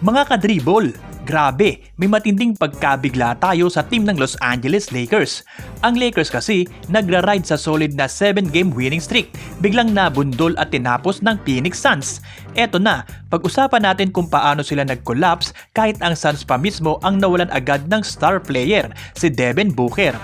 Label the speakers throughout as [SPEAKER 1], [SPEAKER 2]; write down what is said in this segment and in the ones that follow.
[SPEAKER 1] Mga kadribol, grabe, may matinding pagkabigla tayo sa team ng Los Angeles Lakers. Ang Lakers kasi nagra-ride sa solid na 7-game winning streak, biglang nabundol at tinapos ng Phoenix Suns. Eto na, pag-usapan natin kung paano sila nag-collapse kahit ang Suns pa mismo ang nawalan agad ng star player, si Devin Booker.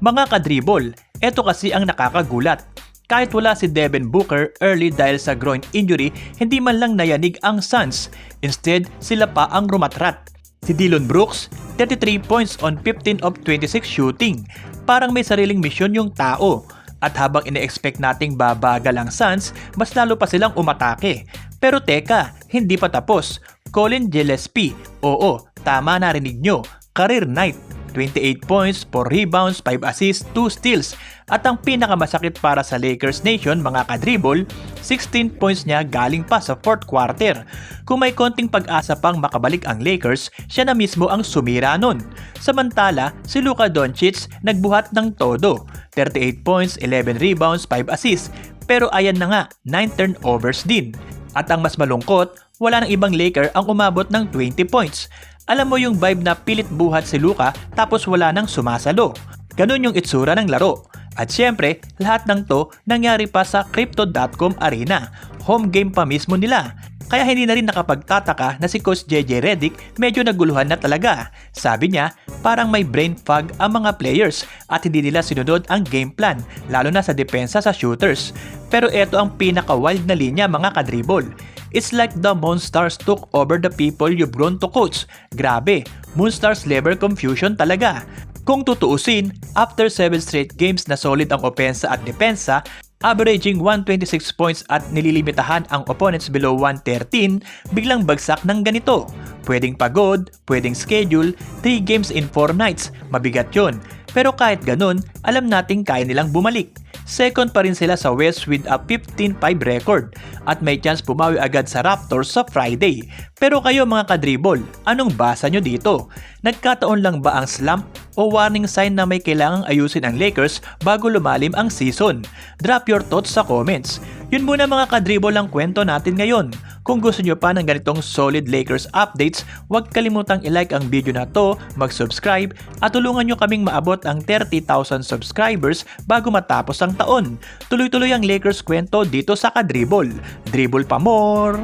[SPEAKER 1] Mga kadribol, eto kasi ang nakakagulat. Kahit wala si Devin Booker early dahil sa groin injury, hindi man lang nayanig ang Suns. Instead, sila pa ang rumatrat. Si Dillon Brooks, 33 points on 15 of 26 shooting. Parang may sariling misyon yung tao. At habang ine-expect nating babagal ang Suns, mas lalo pa silang umatake. Pero teka, hindi pa tapos. Colin Gillespie, oo, tama narinig nyo, career night. 28 points, 4 rebounds, 5 assists, 2 steals. At ang pinakamasakit para sa Lakers Nation mga kadribol, 16 points niya galing pa sa 4th quarter. Kung may konting pag-asa pang makabalik ang Lakers, siya na mismo ang sumira nun. Samantala, si Luka Doncic nagbuhat ng todo. 38 points, 11 rebounds, 5 assists. Pero ayan na nga, 9 turnovers din. At ang mas malungkot, wala ng ibang Laker ang umabot ng 20 points. Alam mo yung vibe na pilit buhat si Luka tapos wala nang sumasalo. Ganun yung itsura ng laro. At syempre, lahat ng to nangyari pa sa Crypto.com Arena. Home game pa mismo nila. Kaya hindi na rin nakapagtataka na si Coach JJ Redick medyo naguluhan na talaga. Sabi niya, parang may brain fog ang mga players at hindi nila sinunod ang game plan, lalo na sa depensa sa shooters. Pero eto ang pinaka-wild na linya mga kadribol. It's like the Moonstars took over the people you've grown to coach. Grabe, Moonstars level confusion talaga. Kung tutuusin, after 7 straight games na solid ang opensa at depensa, averaging 126 points at nililimitahan ang opponents below 113, biglang bagsak ng ganito. Pwedeng pagod, pwedeng schedule, 3 games in 4 nights, mabigat yon. Pero kahit ganun, alam nating kaya nilang bumalik. Second pa rin sila sa West with a 15-5 record at may chance pumawi agad sa Raptors sa Friday. Pero kayo mga kadribol, anong basa nyo dito? Nagkataon lang ba ang slump o warning sign na may kailangang ayusin ang Lakers bago lumalim ang season? Drop your thoughts sa comments. Yun muna mga kadribol ang kwento natin ngayon. Kung gusto nyo pa ng ganitong solid Lakers updates, huwag kalimutang i-like ang video na to, mag-subscribe, at tulungan nyo kaming maabot ang 30,000 subscribers bago matapos ang taon. Tuloy-tuloy ang Lakers kwento dito sa Kadribol. Dribble pa more!